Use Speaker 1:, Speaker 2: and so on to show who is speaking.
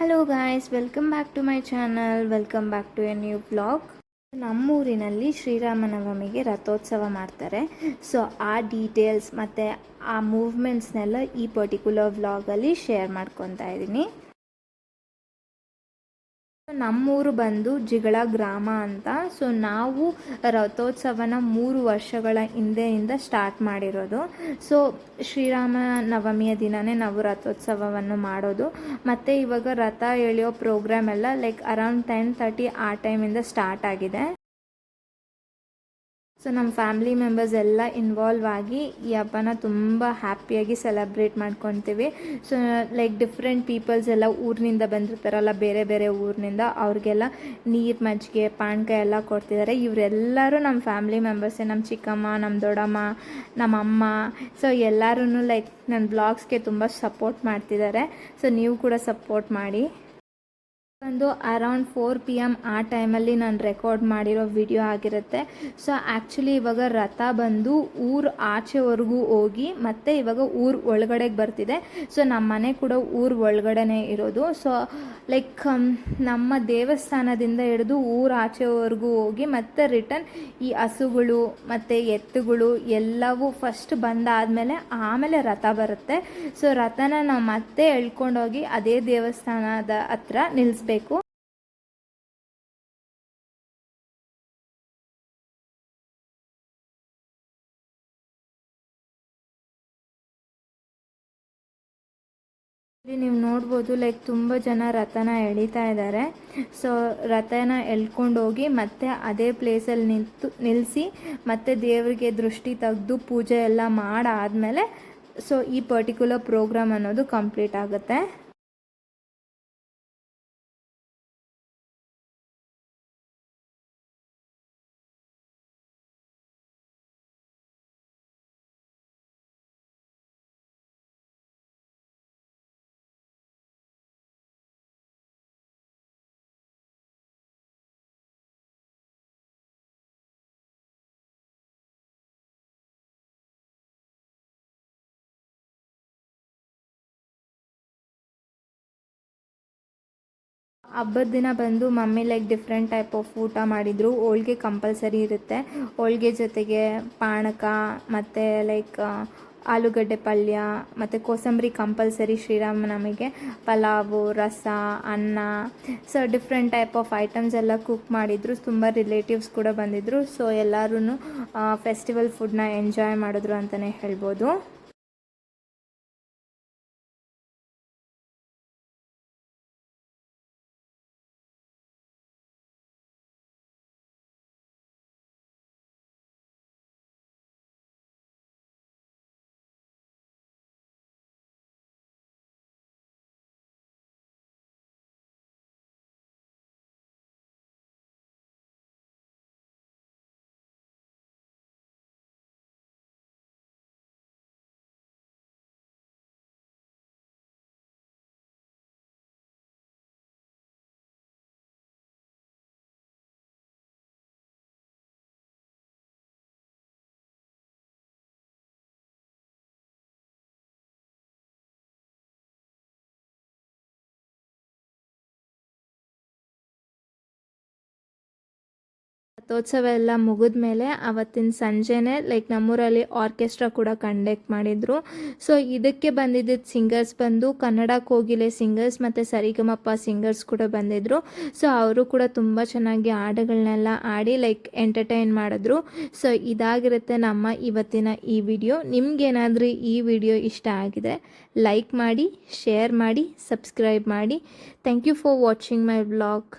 Speaker 1: Hello guys welcome back to my channel welcome back to a new blog ನಮ್ಮೂರಿನಲ್ಲಿ ಶ್ರೀರಾಮನವಮಿಗೆ ರಥೋತ್ಸವ ಮಾಡ್ತಾರೆ. So ಆ details ಮತ್ತು ಆ ಮೂವ್ಮೆಂಟ್ಸ್ನೆಲ್ಲ ಈ ಪರ್ಟಿಕ್ಯುಲರ್ ವ್ಲಾಗಲ್ಲಿ ಶೇರ್ ಮಾಡ್ಕೊತಾ ಇದ್ದೀನಿ. ನಮ್ಮೂರು ಬಂದು ಜಿಗಳ ಗ್ರಾಮ ಅಂತ. ಸೊ ನಾವು ರಥೋತ್ಸವನ ಮೂರು ವರ್ಷಗಳ ಹಿಂದೆಯಿಂದ ಸ್ಟಾರ್ಟ್ ಮಾಡಿರೋದು. ಸೊ ಶ್ರೀರಾಮ ನವಮಿಯ ದಿನವೇ ನಾವು ರಥೋತ್ಸವವನ್ನು ಮಾಡೋದು. ಮತ್ತು ಇವಾಗ ರಥ ಎಳೆಯೋ ಪ್ರೋಗ್ರಾಮ್ ಎಲ್ಲ ಲೈಕ್ ಅರೌಂಡ್ ಟೆನ್ ತರ್ಟಿ ಆ ಟೈಮಿಂದ ಸ್ಟಾರ್ಟ್ ಆಗಿದೆ. ಸೊ ನಮ್ಮ ಫ್ಯಾಮಿಲಿ ಮೆಂಬರ್ಸ್ ಎಲ್ಲ ಇನ್ವಾಲ್ವ್ ಆಗಿ ಈ ಹಬ್ಬನ ತುಂಬ ಹ್ಯಾಪಿಯಾಗಿ ಸೆಲೆಬ್ರೇಟ್ ಮಾಡ್ಕೊತೀವಿ. ಸೊ ಲೈಕ್ ಡಿಫ್ರೆಂಟ್ ಪೀಪಲ್ಸ್ ಎಲ್ಲ ಊರಿನಿಂದ ಬಂದಿರ್ತಾರಲ್ಲ, ಬೇರೆ ಬೇರೆ ಊರಿನಿಂದ ಅವ್ರಿಗೆಲ್ಲ ನೀರು ಮಜ್ಜಿಗೆ ಪಾನಕ ಎಲ್ಲ ಕೊಡ್ತಿದ್ದಾರೆ ಇವರೆಲ್ಲರೂ ನಮ್ಮ ಫ್ಯಾಮಿಲಿ ಮೆಂಬರ್ಸೇ ನಮ್ಮ ಚಿಕ್ಕಮ್ಮ ನಮ್ಮ ದೊಡ್ಡಮ್ಮ ನಮ್ಮ ಅಮ್ಮ. ಸೊ ಎಲ್ಲರೂ ಲೈಕ್ ನನ್ನ ಬ್ಲಾಗ್ಸ್ಗೆ ತುಂಬ ಸಪೋರ್ಟ್ ಮಾಡ್ತಿದ್ದಾರೆ ಸೊ ನೀವು ಕೂಡ ಸಪೋರ್ಟ್ ಮಾಡಿ. ಒಂದು ಅರೌಂಡ್ ಫೋರ್ ಪಿ ಎಂ ಆ ಟೈಮಲ್ಲಿ ನಾನು ರೆಕಾರ್ಡ್ ಮಾಡಿರೋ ವಿಡಿಯೋ ಆಗಿರುತ್ತೆ. ಸೊ ಆ್ಯಕ್ಚುಲಿ ಇವಾಗ ರಥ ಬಂದು ಊರು ಆಚೆವರೆಗೂ ಹೋಗಿ ಮತ್ತೆ ಇವಾಗ ಊರು ಒಳಗಡೆಗೆ ಬರ್ತಿದೆ. ಸೊ ನಮ್ಮ ಮನೆ ಕೂಡ ಊರು ಒಳಗಡೆನೇ ಇರೋದು. ಸೊ ಲೈಕ್ ನಮ್ಮ ದೇವಸ್ಥಾನದಿಂದ ಹಿಡಿದು ಊರು ಆಚೆವರೆಗೂ ಹೋಗಿ ಮತ್ತೆ ರಿಟರ್ನ್ ಈ ಹಸುಗಳು ಮತ್ತು ಎತ್ತುಗಳು ಎಲ್ಲವೂ ಫಸ್ಟ್ ಬಂದಾದಮೇಲೆ ಆಮೇಲೆ ರಥ ಬರುತ್ತೆ. ಸೊ ರಥನ ನಾವು ಮತ್ತೆ ಎಳ್ಕೊಂಡೋಗಿ ಅದೇ ದೇವಸ್ಥಾನದ ಹತ್ರ ನಿಲ್ಲಿಸ್ಬೇಕು ಬೇಕು. ನೀವು ನೋಡ್ಬೋದು ಲೈಕ್ ತುಂಬ ಜನ ರಥನ ಎಳಿತಾ ಇದ್ದಾರೆ. ಸೊ ರಥನ ಎಳ್ಕೊಂಡೋಗಿ ಮತ್ತೆ ಅದೇ ಪ್ಲೇಸಲ್ಲಿ ನಿಂತು ನಿಲ್ಲಿಸಿ ಮತ್ತೆ ದೇವರಿಗೆ ದೃಷ್ಟಿ ತೆಗೆದು ಪೂಜೆ ಎಲ್ಲ ಮಾಡಾದಮೇಲೆ ಸೊ ಈ ಪರ್ಟಿಕ್ಯುಲರ್ ಪ್ರೋಗ್ರಾಮ್ ಅನ್ನೋದು ಕಂಪ್ಲೀಟ್ ಆಗುತ್ತೆ. ಹಬ್ಬದ ದಿನ ಬಂದು mummy like different type of ಊಟ ಮಾಡಿದರು. ಹೋಳ್ಗೆ ಕಂಪಲ್ಸರಿ ಇರುತ್ತೆ. ಹೋಳ್ಗೆ ಜೊತೆಗೆ ಪಾನಕ ಮತ್ತು ಲೈಕ್ ಆಲೂಗಡ್ಡೆ ಪಲ್ಯ ಮತ್ತು ಕೋಸಂಬರಿ ಕಂಪಲ್ಸರಿ ಶ್ರೀರಾಮನವಮಿಗೆ ಪಲಾವು, ರಸ, ಅನ್ನ so different type of items ಎಲ್ಲ ಕುಕ್ ಮಾಡಿದರು. ತುಂಬ ರಿಲೇಟಿವ್ಸ್ ಕೂಡ ಬಂದಿದ್ದರು ಸೊ ಎಲ್ಲರೂ ಫೆಸ್ಟಿವಲ್ ಫುಡ್ನ ಎಂಜಾಯ್ ಮಾಡಿದ್ರು ಅಂತಲೇ ಹೇಳ್ಬೋದು. ರಥೋತ್ಸವ ಎಲ್ಲ ಮುಗಿದ ಮೇಲೆ ಅವತ್ತಿನ ಸಂಜೆನೇ ಲೈಕ್ ನಮ್ಮೂರಲ್ಲಿ ಆರ್ಕೆಸ್ಟ್ರಾ ಕೂಡ ಕಂಡಕ್ಟ್ ಮಾಡಿದರು. ಸೊ ಇದಕ್ಕೆ ಬಂದಿದ್ದ ಸಿಂಗರ್ಸ್ ಬಂದು ಕನ್ನಡ ಕೋಗಿಲೆ ಸಿಂಗರ್ಸ್ ಮತ್ತು ಸರಿಗಮಪ್ಪ ಸಿಂಗರ್ಸ್ ಕೂಡ ಬಂದಿದ್ದರು ಸೊ ಅವರು ಕೂಡ ತುಂಬ ಚೆನ್ನಾಗಿ ಹಾಡುಗಳನ್ನೆಲ್ಲ ಆಡಿ ಲೈಕ್ ಎಂಟರ್ಟೈನ್ ಮಾಡಿದ್ರು. ಸೊ ಇದಾಗಿರುತ್ತೆ ನಮ್ಮ ಇವತ್ತಿನ ಈ ವಿಡಿಯೋ ನಿಮ್ಗೇನಾದರೂ ಈ ವಿಡಿಯೋ ಇಷ್ಟ ಆಗಿದೆ ಲೈಕ್ ಮಾಡಿ ಶೇರ್ ಮಾಡಿ ಸಬ್ಸ್ಕ್ರೈಬ್ ಮಾಡಿ. Thank you for watching my vlog